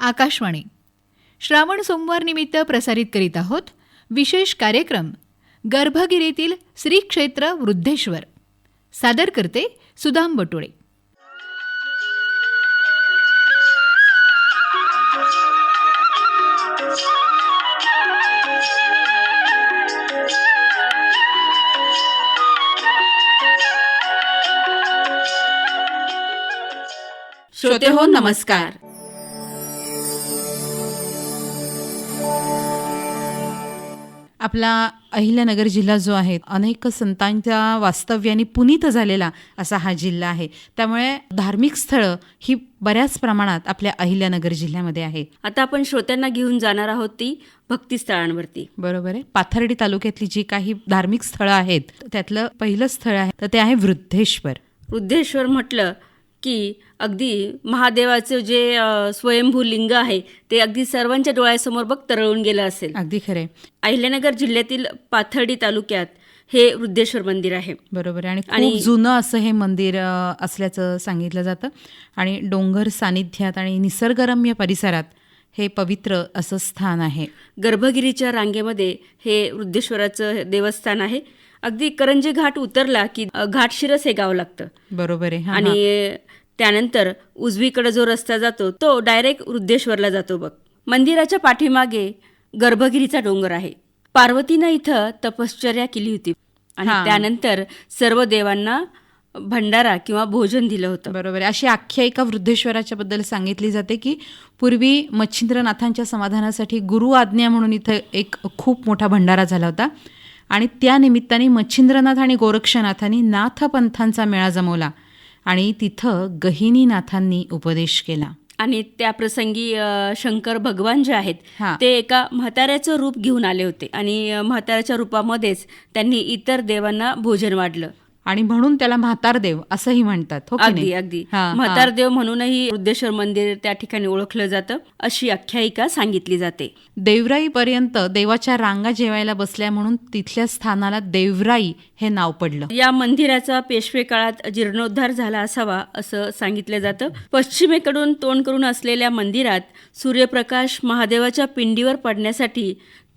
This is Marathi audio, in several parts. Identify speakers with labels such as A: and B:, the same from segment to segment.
A: आकाशवाणी. श्रावण सोमवार निमित्त प्रसारित करीत आहोत विशेष कार्यक्रम गर्भगिरीतील श्री क्षेत्र वृद्धेश्वर. सादर करते सुदाम बटुळे.
B: श्रोते हो नमस्कार.
C: आपला अहिल्यानगर जिल्हा जो आहे अनेक संतांच्या वास्तव्याने पुनीत झालेला असा हा जिल्हा आहे. त्यामुळे धार्मिक स्थळं ही बऱ्याच प्रमाणात आपल्या अहिल्यानगर जिल्ह्यामध्ये आहे.
B: आता आपण श्रोत्यांना घेऊन जाणार आहोत ती भक्तिस्थळांवरती
C: बरोबर आहे. पाथर्डी तालुक्यातली जी काही धार्मिक स्थळं आहेत त्यातलं पहिलं स्थळ आहे तर ते आहे वृद्धेश्वर.
B: वृद्धेश्वर म्हटलं की अगदी महादेवाचं जे स्वयंभू लिंग आहे ते अगदी सर्वांच्या डोळ्यासमोर बघ तरळून गेलं असेल.
C: अगदी खरे
B: अहिल्यानगर जिल्ह्यातील पाथर्डी तालुक्यात हे वृद्धेश्वर मंदिर आहे.
C: बरोबर आहे. आणि जुनं असं हे मंदिर असल्याचं सांगितलं जातं. आणि डोंगर सानिध्यात आणि निसर्गरम्य परिसरात हे पवित्र असं स्थान आहे.
B: गर्भगिरीच्या रांगेमध्ये हे वृद्धेश्वराचं देवस्थान आहे. अगदी करंजे घाट उतरला की घाटशिरस हे गाव लागतं.
C: बरोबर आहे.
B: आणि त्यानंतर उजवीकडे जो रस्ता जातो तो डायरेक्ट वृद्धेश्वरला जातो बघ. मंदिराच्या पाठीमागे गर्भगिरीचा डोंगर आहे. पार्वतीनं इथं तपश्चर्या केली होती. आणि. त्यानंतर सर्व देवांना भंडारा किंवा भोजन दिलं होतं.
C: बरोबर. अशी आख्यायिका वृद्धेश्वराच्या बद्दल सांगितली जाते की पूर्वी मच्छिंद्रनाथांच्या समाधानासाठी गुरु आज्ञा म्हणून इथं एक खूप मोठा भंडारा झाला होता. आणि त्या निमित्ताने मच्छिंद्रनाथ आणि गोरक्षनाथांनी नाथपंथांचा मेळा जमवला. आणि तिथं गहिनीनाथांनी उपदेश केला.
B: आणि त्या प्रसंगी शंकर भगवान जे आहेत. ते एका म्हाताऱ्याचं रूप घेऊन आले होते. आणि म्हाताऱ्याच्या रूपामध्येच त्यांनी इतर देवांना भोजन वाढलं.
C: आणि म्हणून त्याला म्हातारदेव असंही म्हणतात हो
B: अगदी? अगदी. म्हातारदेव म्हणूनही वृद्धेश्वर मंदिर त्या ठिकाणी ओळखलं जातं अशी आख्यायिका सांगितली जाते.
C: देवराईपर्यंत देवाच्या रांगा जेवायला बसल्या म्हणून तिथल्या स्थानाला देवराई हे नाव पडलं.
B: या मंदिराचा पेशवे काळात जीर्णोद्धार झाला असावा असं सांगितलं जातं. पश्चिमेकडून तोंड करून असलेल्या मंदिरात सूर्यप्रकाश महादेवाच्या पिंडीवर पडण्यासाठी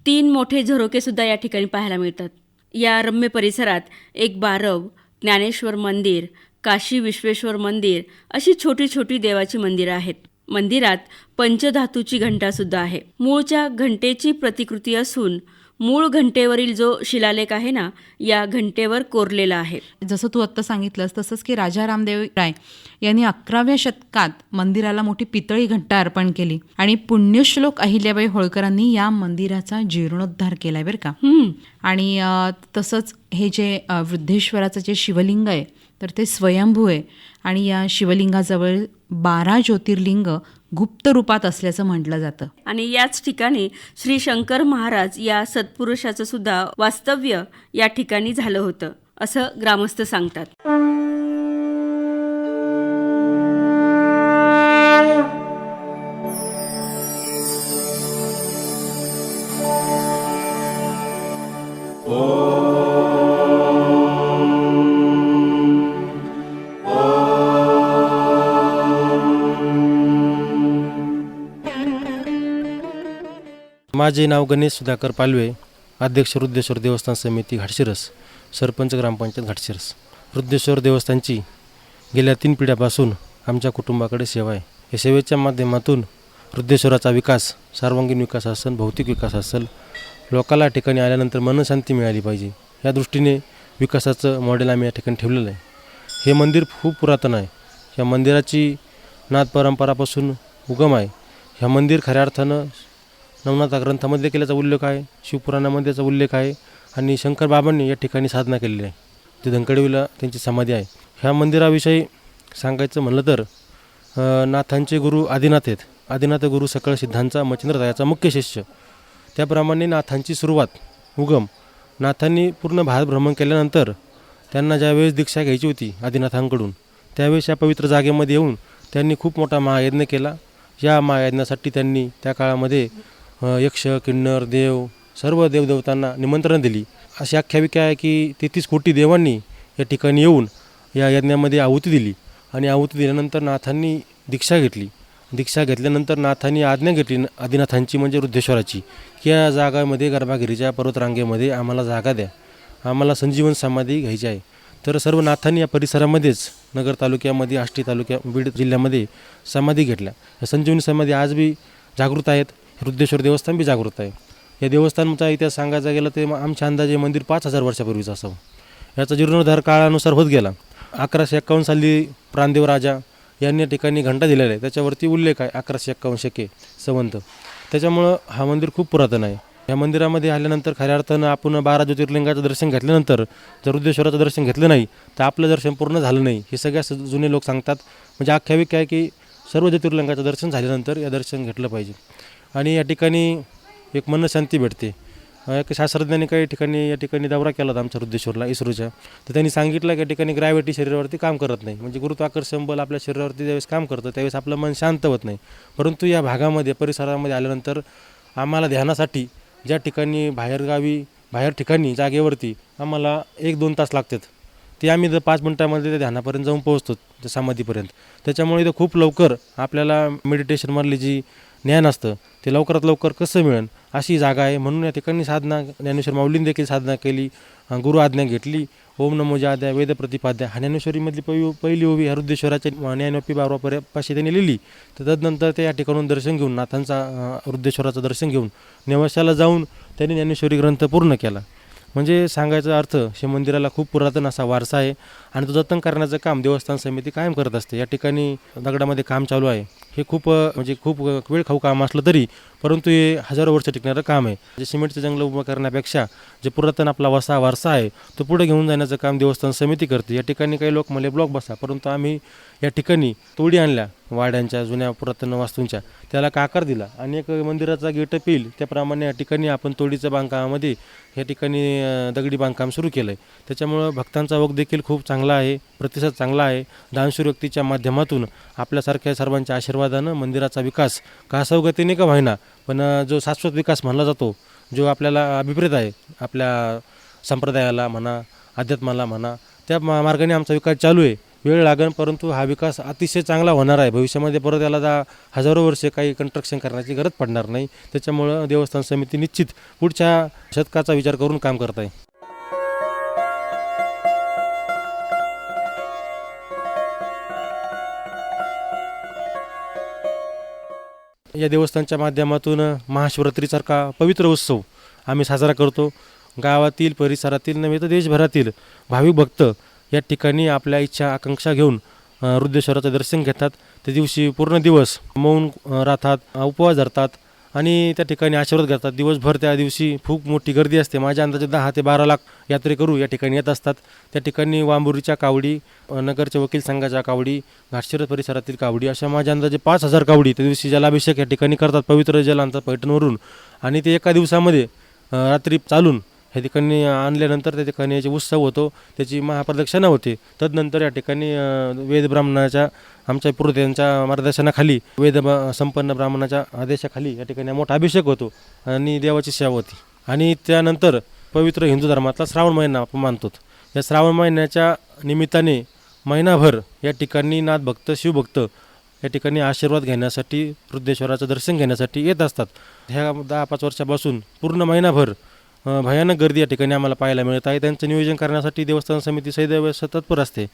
B: तीन मोठे झरोके सुद्धा या ठिकाणी पाहायला मिळतात. या रम्य परिसरात एक बारव ज्ञानेश्वर मंदिर काशी विश्वेश्वर मंदिर अशी छोटी छोटी देवाची मंदिरं आहेत. मंदिरात पंचधातूची घंटा सुद्धा आहे. मूळच्या घंटेची प्रतिकृती असून मूळ घंटेवरील जो शिलालेख आहे ना या घंटेवर कोरलेला आहे.
C: जसं तू आत्ता सांगितलंस तसंच की राजा रामदेव राय यांनी अकराव्या शतकात मंदिराला मोठी पितळी घंटा अर्पण केली आणि पुण्यश्लोक अहिल्याबाई होळकरांनी या मंदिराचा जीर्णोद्धार केलाय बरं का.
B: हम्म.
C: आणि तसंच हे जे वृद्धेश्वराचं जे शिवलिंग आहे तर ते स्वयंभू आहे. आणि या शिवलिंगाजवळ बारा ज्योतिर्लिंग गुप्त रूपात असल्याचं म्हटलं जातं.
B: आणि याच ठिकाणी श्री शंकर महाराज या सत्पुरुषाचं सुद्धा वास्तव्य या ठिकाणी झालं होतं असं ग्रामस्थ सांगतात.
D: माझे नाव गणेश सुधाकर पालवे अध्यक्ष रुद्धेश्वर देवस्थान समिती घाटशिरस सरपंच ग्रामपंचायत घाटशिरस. रुद्धेश्वर देवस्थानची गेल्या तीन पिढ्यापासून आमच्या कुटुंबाकडे सेवा आहे. या सेवेच्या माध्यमातून वृद्धेश्वराचा विकास सर्वांगीण विकास असेल भौतिक विकास असेल लोकाला ठिकाणी आल्यानंतर मनशांती मिळाली पाहिजे. या दृष्टीने विकासाचं मॉडेल आम्ही या ठिकाणी ठेवलेलं आहे. हे मंदिर खूप पुरातन आहे. या मंदिराची नाथ परंपरापासून उगम आहे. ह्या मंदिर खऱ्या अर्थानं नवनाथा ग्रंथामध्ये केल्याचा उल्लेख आहे शिवपुराणामध्ये त्याचा उल्लेख आहे आणि शंकर बाबांनी या ठिकाणी साधना केलेली आहे. ते धनकडेवीला त्यांची समाधी आहे. ह्या मंदिराविषयी सांगायचं म्हणलं तर नाथांचे गुरु आदिनाथ आहेत. आदिनाथ गुरु सकळ सिद्धांचा मच्छिंद्रता याचा मुख्य शिष्य. त्याप्रमाणे नाथांची सुरुवात उगम नाथांनी पूर्ण भारत भ्रमण केल्यानंतर त्यांना ज्यावेळेस दीक्षा घ्यायची होती आदिनाथांकडून त्यावेळेस या पवित्र जागेमध्ये येऊन त्यांनी खूप मोठा महायज्ञ केला. या महायज्ञासाठी त्यांनी त्या काळामध्ये यक्ष किन्नर देव सर्व देवदेवतांना निमंत्रण दिली. अशी आख्यायिका आहे की तेहतीस कोटी देवांनी या ठिकाणी येऊन या यज्ञामध्ये आहुती दिली आणि आहुती दिल्यानंतर नाथांनी दीक्षा घेतली. दीक्षा घेतल्यानंतर नाथांनी आज्ञा घेतली आदिनाथांची म्हणजे वृद्धेश्वराची की या जागामध्ये गर्भागिरीच्या पर्वतरांगेमध्ये आम्हाला जागा द्या. आम्हाला संजीवन समाधी घ्यायची आहे. तर सर्व नाथांनी या परिसरामध्येच नगर तालुक्यामध्ये आष्टी तालुक्या बीड जिल्ह्यामध्ये समाधी घेतल्या. या संजीवनी समाधी आज बी जागृत आहेत. रुद्धेश्वर देवस्थान बी जागृत आहे. या देवस्थानचा इतिहास सांगायचा गेला ते मग आमच्या अंदाजे मंदिर पाच हजार वर्षापूर्वीचं असावं. याचा जीर्णोद्धार काळानुसार होत गेला. अकराशे एक्कावन्न साली प्राणदेव राजा यांनी या ठिकाणी घंटा दिलेला आहे. त्याच्यावरती उल्लेख आहे अकराशे एक्कावन्न शके संवंत. त्याच्यामुळं हा मंदिर खूप पुरातन आहे. या मंदिरामध्ये आल्यानंतर खऱ्या अर्थानं आपण बारा ज्योतिर्लिंगाचं दर्शन घेतल्यानंतर जर रुद्धेश्वराचं दर्शन घेतलं नाही तर आपलं दर्शन पूर्ण झालं नाही. हे सगळ्या स- जुने लोक सांगतात. म्हणजे आख्याविक आहे की सर्व ज्योतिर्लिंगाचं दर्शन झाल्यानंतर या दर्शन घेतलं पाहिजे. आणि या ठिकाणी एक मनशांती भेटते. एक शास्त्रज्ञांनी काही ठिकाणी या ठिकाणी दौरा केला होता आमच्या वृद्धेश्वरला इस्रोच्या. तर त्यांनी सांगितलं की या ठिकाणी ग्रॅव्हिटी शरीरावरती काम करत नाही. म्हणजे गुरुत्वाकर्षण बल आपल्या शरीरावरती ज्यावेळेस काम करतं त्यावेळेस आपलं मन शांत होत नाही. परंतु या भागामध्ये परिसरामध्ये आल्यानंतर आम्हाला ध्यानासाठी ज्या ठिकाणी बाहेरगावी बाहेर ठिकाणी जागेवरती आम्हाला एक दोन तास लागतात. ते आम्ही जर पाच मिनटामध्ये त्या ध्यानापर्यंत जाऊन पोहोचतो त्या समाधीपर्यंत. त्याच्यामुळे इथं खूप लवकर आपल्याला मेडिटेशनमधली जी ज्ञान असतं. ते लवकरात लवकर कसं मिळेल? अशी जागा आहे. म्हणून या ठिकाणी साधना ज्ञानेश्वर माऊलीने देखील साधना केली. गुरु आज्ञा घेतली. ओम नमो जाद्या वेद प्रतिपाद्या हा ज्ञानेश्वरीमधली पहिली पहिली ओवी हरुद्देश्वराच्या ज्ञानोपी बाबापर्यंत पाशी त्यांनी लिहिली. तर तदनंतर ते या ठिकाणून दर्शन घेऊन नाथांचा रुद्धेश्वराचं दर्शन घेऊन नेवाशाला जाऊन त्यांनी ज्ञानेश्वरी ग्रंथ पूर्ण केला. म्हणजे सांगायचा अर्थ हे मंदिराला खूप पुरातन असा वारसा आहे. आणि तो जतन करण्याचं काम देवस्थान समिती कायम करत असते. या ठिकाणी दगडामध्ये काम चालू आहे. हे खूप म्हणजे खूप वेळ खाऊ काम असलं तरी परंतु हे हजारो वर्ष टिकणारं काम आहे. जे सिमेंटचं जंगल उभं करण्यापेक्षा जे पुरातन आपला वसा वारसा आहे तो पुढे घेऊन जाण्याचं काम देवस्थान समिती करते. या ठिकाणी काही लोक मला ब्लॉक बसा. परंतु आम्ही या ठिकाणी तोडी आणल्या वाड्यांच्या जुन्या पुरातन वास्तूंच्या. त्याला काकार आकार दिला आणि एक मंदिराचा गेटअप येईल त्याप्रमाणे या ठिकाणी आपण तोडीच्या बांधकामामध्ये या ठिकाणी दगडी बांधकाम सुरू केलं आहे त्याच्यामुळं भक्तांचा वग देखील खूप चांगला आहे प्रतिसाद चांगला आहे. दानशूर व्यक्तीच्या माध्यमातून आपल्यासारख्या सर्वांच्या आशीर्वादानं मंदिराचा विकास कासवगतीने का व्हायना पण जो शाश्वत विकास म्हणला जातो जो आपल्याला अभिप्रेत आहे आपल्या संप्रदायाला म्हणा अध्यात्माला म्हणा त्या मा मार्गाने आमचा विकास चालू आहे. वेळ लागेल परंतु हा विकास अतिशय चांगला होणार आहे. भविष्यामध्ये परत याला जा हजारो वर्षे काही कंस्ट्रक्शन करण्याची गरज पडणार नाही. त्याच्यामुळं देवस्थान समिती निश्चित पुढच्या शतकाचा विचार करून काम करत आहे. या देवस्थानच्या माध्यमातून महाशिवरात्रीसारखा पवित्र उत्सव आम्ही साजरा करतो. गावातील परिसरातील नव्हे तर देशभरातील भाविक भक्त या ठिकाणी आपल्या इच्छा आकांक्षा घेऊन रुद्रेश्वराचं दर्शन घेतात. त्या दिवशी पूर्ण दिवस मौन राहतात उपवास धरतात. आणि त्या ठिकाणी आशीर्वाद घेतात. दिवसभर त्या दिवशी खूप मोठी गर्दी असते. माझ्या अंदाजे दहा ते बारा लाख यात्रेकरू या ठिकाणी येत असतात. त्या ठिकाणी वांबुरीच्या कावडी नगरच्या वकील संघाच्या कावडी घाटशिरस परिसरातील कावडी अशा माझ्या अंदाजे पाच हजार कावडी त्या दिवशी जलाभिषेक या ठिकाणी करतात. पवित्र जलांचा पैठणवरून. आणि ते एका दिवसामध्ये रात्री चालून ह्या ठिकाणी आणल्यानंतर त्या ठिकाणी याचे उत्सव होतो त्याची महाप्रदक्षिणा होते. तदनंतर या ठिकाणी वेद ब्राह्मणाच्या आमच्या पूर्वजांच्या मार्गदर्शनाखाली वेद संपन्न ब्राह्मणाच्या आदेशाखाली या ठिकाणी मोठा अभिषेक होतो आणि देवाची सेवा होती. आणि त्यानंतर पवित्र हिंदू धर्मातला श्रावण महिना आपण मानतो. या श्रावण महिन्याच्या निमित्ताने महिनाभर या ठिकाणी नाथभक्त शिवभक्त या ठिकाणी आशीर्वाद घेण्यासाठी वृद्धेश्वराचं दर्शन घेण्यासाठी येत असतात. ह्या दहा पाच वर्षापासून पूर्ण महिनाभर भयानक गर्दी या ठिकाणी आम्हाला पाहायला मिळत आहे. त्यांचं नियोजन करण्यासाठी देवस्थान समिती सदैव तत्पर असते.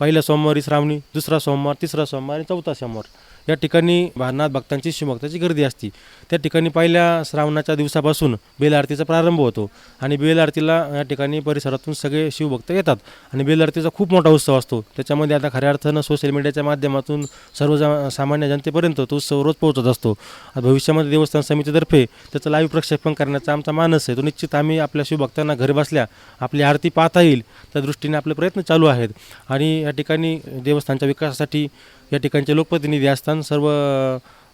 D: पहिल्या सोमवारी श्रावणी दुसरा सोमवार तिसरा सोमवार आणि चौथा सोमवार. या ठिकाणी भानात भक्तांची शिवभक्ताची गर्दी असते. त्या ठिकाणी पहिल्या श्रावणाच्या दिवसापासून बेल आरतीचा प्रारंभ होतो आणि बेल आरतीला या ठिकाणी परिसरातून सगळे शिवभक्त येतात आणि बेल आरतीचा खूप मोठा उत्सव असतो. त्याच्यामध्ये आता खऱ्या अर्थानं सोशल मीडियाच्या माध्यमातून सर्व जा- सामान्य जनतेपर्यंत तो उत्सव रोज पोहोचत असतो. भविष्यामध्ये देवस्थान समितीतर्फे त्याचं लाईव्ह प्रक्षेपण करण्याचा आमचा मानस आहे. तो निश्चित आम्ही आपल्या शिवभक्तांना घरी बसल्या आपली आरती पाहता येईल. त्या दृष्टीने आपले प्रयत्न चालू आहेत. आणि या ठिकाणी देवस्थानच्या विकासासाठी या ठिकाणचे लोकप्रतिनिधी असताना सर्व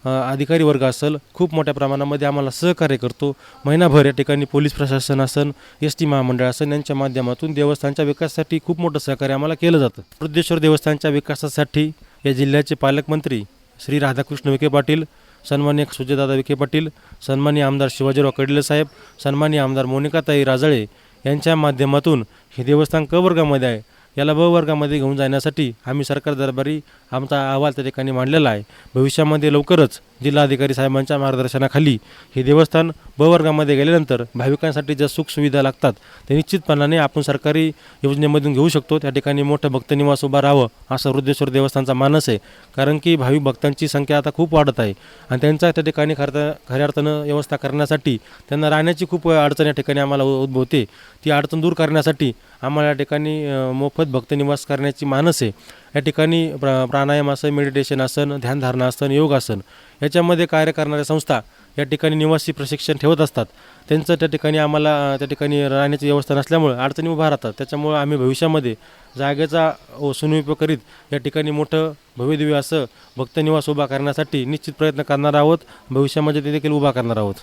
D: अधिकारी वर्ग असेल खूप मोठ्या प्रमाणामध्ये आम्हाला सहकार्य करतो. महिनाभर या ठिकाणी पोलीस प्रशासन असन एस टी महामंडळ असन यांच्या माध्यमातून देवस्थानच्या विकासासाठी खूप मोठं सहकार्य आम्हाला केलं जातं. वृद्धेश्वर देवस्थानच्या विकासासाठी या जिल्ह्याचे पालकमंत्री श्री राधाकृष्ण विखे पाटील सन्मान्य सुजयदादा विखे पाटील सन्मान्य आमदार शिवाजीराव कडले साहेब सन्मान्य आमदार मोनिकाताई राजळे यांच्या माध्यमातून हे देवस्थान क वर्गामध्ये आहे. याला ब वर्गामध्ये घेऊन जाण्यासाठी आम्ही सरकार दरबारी आमचा अहवाल त्या ठिकाणी मांडलेला आहे. भविष्यामध्ये लवकरच जिल्हाधिकारी साहेबांच्या मार्गदर्शनाखाली हे देवस्थान ब वर्गामध्ये गेल्यानंतर भाविकांसाठी ज्या सुखसुविधा लागतात ते निश्चितपणाने आपण सरकारी योजनेमधून घेऊ शकतो. त्या ठिकाणी मोठं भक्तनिवास उभा राहावं असा रुद्रेश्वर देवस्थानचा मानस आहे. कारण की भाविक भक्तांची संख्या आता खूप वाढत आहे आणि त्यांचा त्या ठिकाणी खरं खऱ्या अर्थानं व्यवस्था करण्यासाठी त्यांना राहण्याची खूप अडचण या ठिकाणी आम्हाला उद्भवते. ती अडचण दूर करण्यासाठी आम्हाला या ठिकाणी मोफत भक्तनिवास करण्याची मानस आहे. या ठिकाणी प्रा प्राणायाम असन मेडिटेशन असन ध्यानधारणा असन योगासन याच्यामध्ये कार्य करणाऱ्या संस्था या ठिकाणी निवासी प्रशिक्षण ठेवत असतात. त्यांचं त्या ठिकाणी आम्हाला त्या ठिकाणी राहण्याची व्यवस्था नसल्यामुळे अडचणी उभा राहतात. त्याच्यामुळे आम्ही भविष्यामध्ये जागेचा व करीत या ठिकाणी मोठं भव्यदिव्य असं भक्तनिवास उभा करण्यासाठी निश्चित प्रयत्न करणार आहोत. भविष्यामध्ये ते देखील उभा करणार आहोत.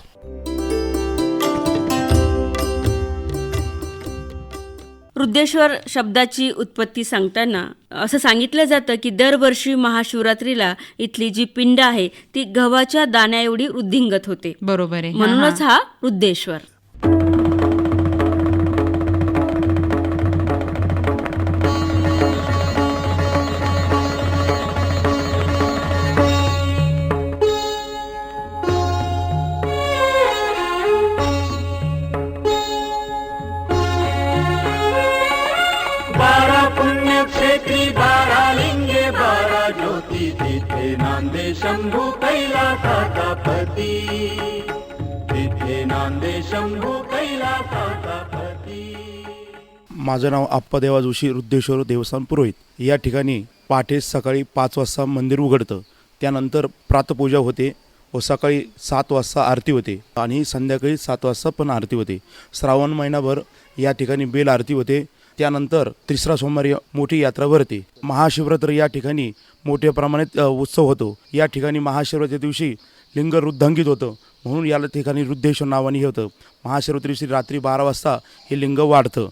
B: वृद्धेश्वर शब्दाची उत्पत्ती सांगताना असं सांगितलं जातं की दरवर्षी महाशिवरात्रीला इथली जी पिंड आहे ती गव्हाच्या दाण्या एवढी वृद्धिंगत होते.
C: बरोबर आहे.
B: म्हणूनच
C: हा.
B: हा
E: शंभू कैलासाचा पती तिथे नांदे शंभू कैलासाचा पती
F: माझं नाव आप्पादेवा जोशी रुद्धेश्वर देवस्थान पुरोहित. या ठिकाणी पहाटे सकाळी पाच वाजता मंदिर उघडतं. त्यानंतर प्रातपूजा होते व सकाळी सात वाजता आरती होते आणि संध्याकाळी सात वाजता पण आरती होते. श्रावण महिनाभर या ठिकाणी बेल आरती होते. त्यानंतर तिसरा सोमवारी मोठी यात्रा भरते. महाशिवरात्र या ठिकाणी मोठ्या प्रमाणात उत्सव होतो. या ठिकाणी महाशिवरात्रीच्या दिवशी लिंग रुद्धांकित होतं. म्हणून याला ठिकाणी रुद्धेश्वर नावाने हे होतं. महाशिवरात्री दिवशी रात्री बारा वाजता हे लिंग वाढतं.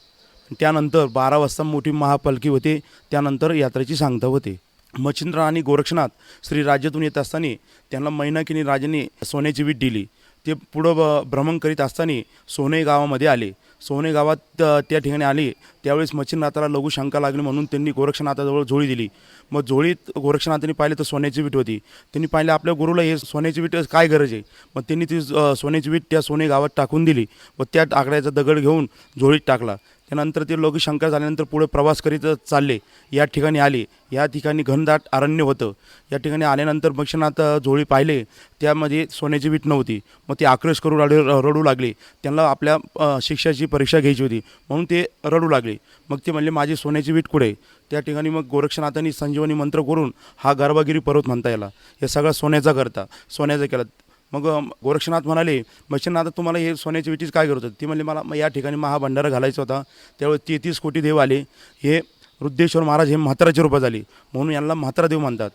F: त्यानंतर बारा वाजता मोठी महापालखी होते. त्यानंतर यात्रेची सांगता होते. मच्छिंद्र आणि गोरक्षनाथ श्री राज्यातून येत असताना त्यांना मैनाकिनी राजाने सोन्याची वीट दिली. ते पुढं भ्रमण करीत असताना सोने गावामध्ये आले. सोने गावात त्या ठिकाणी आले. त्यावेळेस मच्छिंद्रनाथाला लघु शंका लागली म्हणून त्यांनी गोरक्षनाथाजवळ झोळी दिली. मग झोळीत गोरक्षनाथांनी पाहिलं तर सोन्याची वीट होती. त्यांनी पाहिलं आपल्या गुरुला हे सोन्याची वीट काय गरज आहे? मग त्यांनी ती सोन्याची वीट त्या सोने गावात टाकून दिली. व त्या आकड्याचा दगड घेऊन झोळीत टाकला. त्यानंतर ते लोक शंका झाल्यानंतर पुढे प्रवास करीत चालले. या ठिकाणी आले. या ठिकाणी घनदाट अरण्य होतं. या ठिकाणी आल्यानंतर भक्षणात झोळी पाहिले. त्यामध्ये सोन्याची वीट नव्हती. मग ते आक्रोश करू रडू रडू लागले. त्यांना आपल्या शिक्षाची परीक्षा घ्यायची होती. म्हणून ते रडू लागले. मग ते म्हणले माझी सोन्याची वीट कुठे? त्या ठिकाणी मग गोरक्षनाथांनी संजीवनी मंत्र करून हा गर्भागिरी पर्वत म्हणता याला. हे सगळा सोन्याचा करता. सोन्याचा केला. मग गोरक्षनाथ म्हणाले मच्छिंद्रनाथ तुम्हाला हे सोन्याची विटीच काय करत होती? ती म्हणली मला या ठिकाणी महाभंडारा घालायचा होता. त्यावेळी तेहतीस कोटी देव आले. हे वृद्धेश्वर महाराज हे म्हाताराच्या रूपात आले म्हणून यांना म्हातारा देव म्हणतात.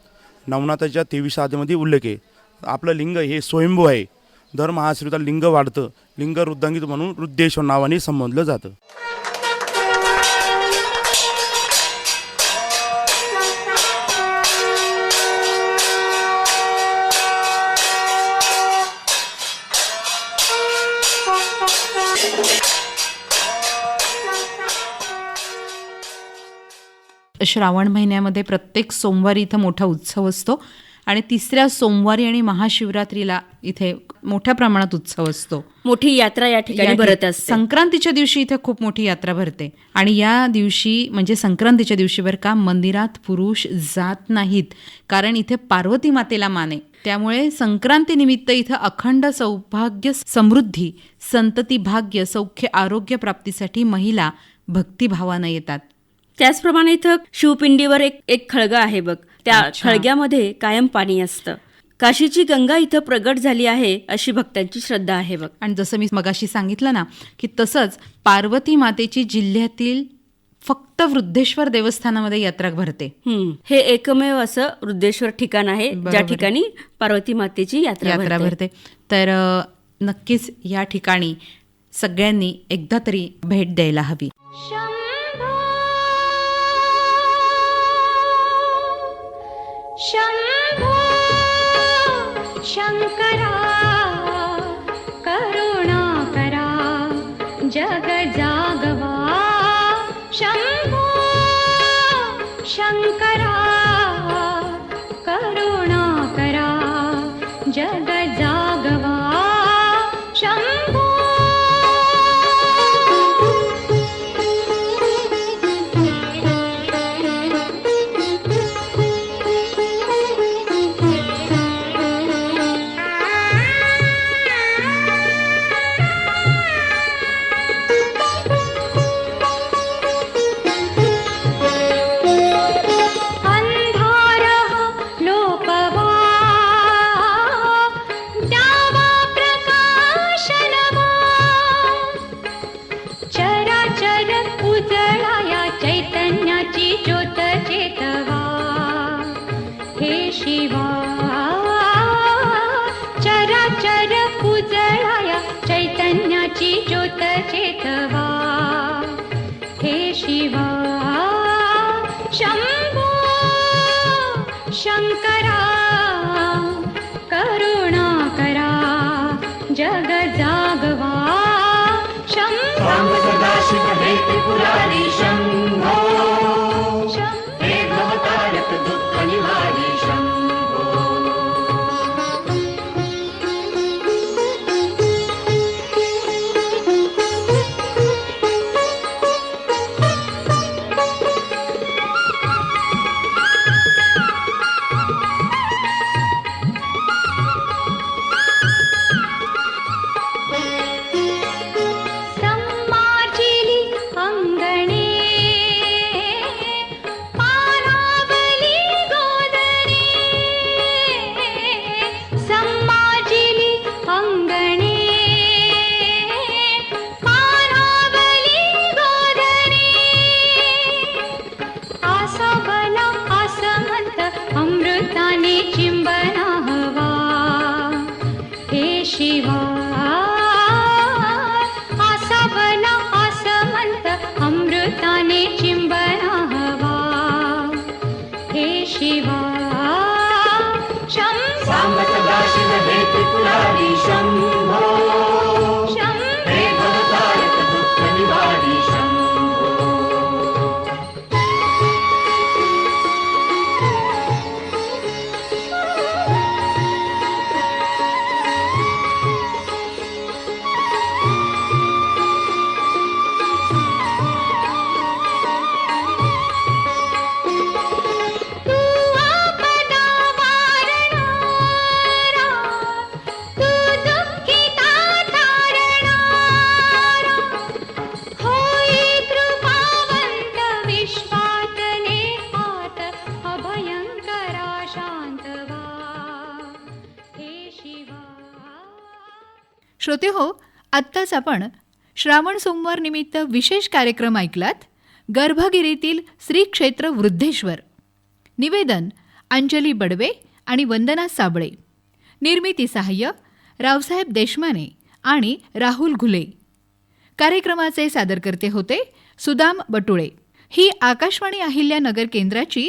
F: नवनाथाच्या तेवीस आधीमध्ये उल्लेख आहे. आपलं लिंग हे स्वयंभू आहे. दर महाश्रीता लिंग वाढतं. लिंग वृद्धांगीत म्हणून वृद्धेश्वर नावाने संबोधलं जातं.
C: श्रावण महिन्यामध्ये प्रत्येक सोमवारी इथं मोठा उत्सव असतो. आणि तिसऱ्या सोमवारी आणि महाशिवरात्रीला इथे मोठ्या प्रमाणात उत्सव असतो.
B: मोठी यात्रा या ठिकाणी भरत असते.
C: संक्रांतीच्या दिवशी इथे खूप मोठी यात्रा भरते. आणि या दिवशी म्हणजे संक्रांतीच्या दिवशी बरं का मंदिरात पुरुष जात नाहीत. कारण इथे पार्वती मातेला माने त्यामुळे संक्रांती निमित्त इथं अखंड सौभाग्य समृद्धी संतती भाग्य सौख्य आरोग्य प्राप्तीसाठी महिला भक्तिभावानं येतात.
B: त्याचप्रमाणे इथं शिवपिंडीवर एक एक खळगा आहे बघ. त्या. खळग्यामध्ये कायम पाणी असतं. काशीची गंगा इथं प्रगट झाली आहे अशी भक्तांची श्रद्धा आहे बघ.
C: आणि जसं मी मगाशी सांगितलं ना की तसंच पार्वती मातेची जिल्ह्यातील फक्त वृद्धेश्वर देवस्थानामध्ये यात्रा भरते.
B: हे एकमेव असं वृद्धेश्वर ठिकाण आहे ज्या. ठिकाणी पार्वती मातेची यात्रा
C: यात्रा
B: भरते.
C: तर नक्कीच या ठिकाणी सगळ्यांनी एकदा तरी भेट द्यायला हवी.
G: शम्भो शङ्करा करुणा करा जग शङ्करा करुणा करा enamoré. త్రిపురారి
A: श्रोते हो आत्ताच आपण श्रावण सोमवार निमित्त विशेष कार्यक्रम ऐकलात गर्भगिरीतील श्री क्षेत्र वृद्धेश्वर. निवेदन अंजली बडवे आणि वंदना साबळे. निर्मिती सहाय्य रावसाहेब देशमाने आणि राहुल घुले. कार्यक्रमाचे सादरकर्ते होते सुदाम बटुळे. ही आकाशवाणी अहिल्यानगर केंद्राची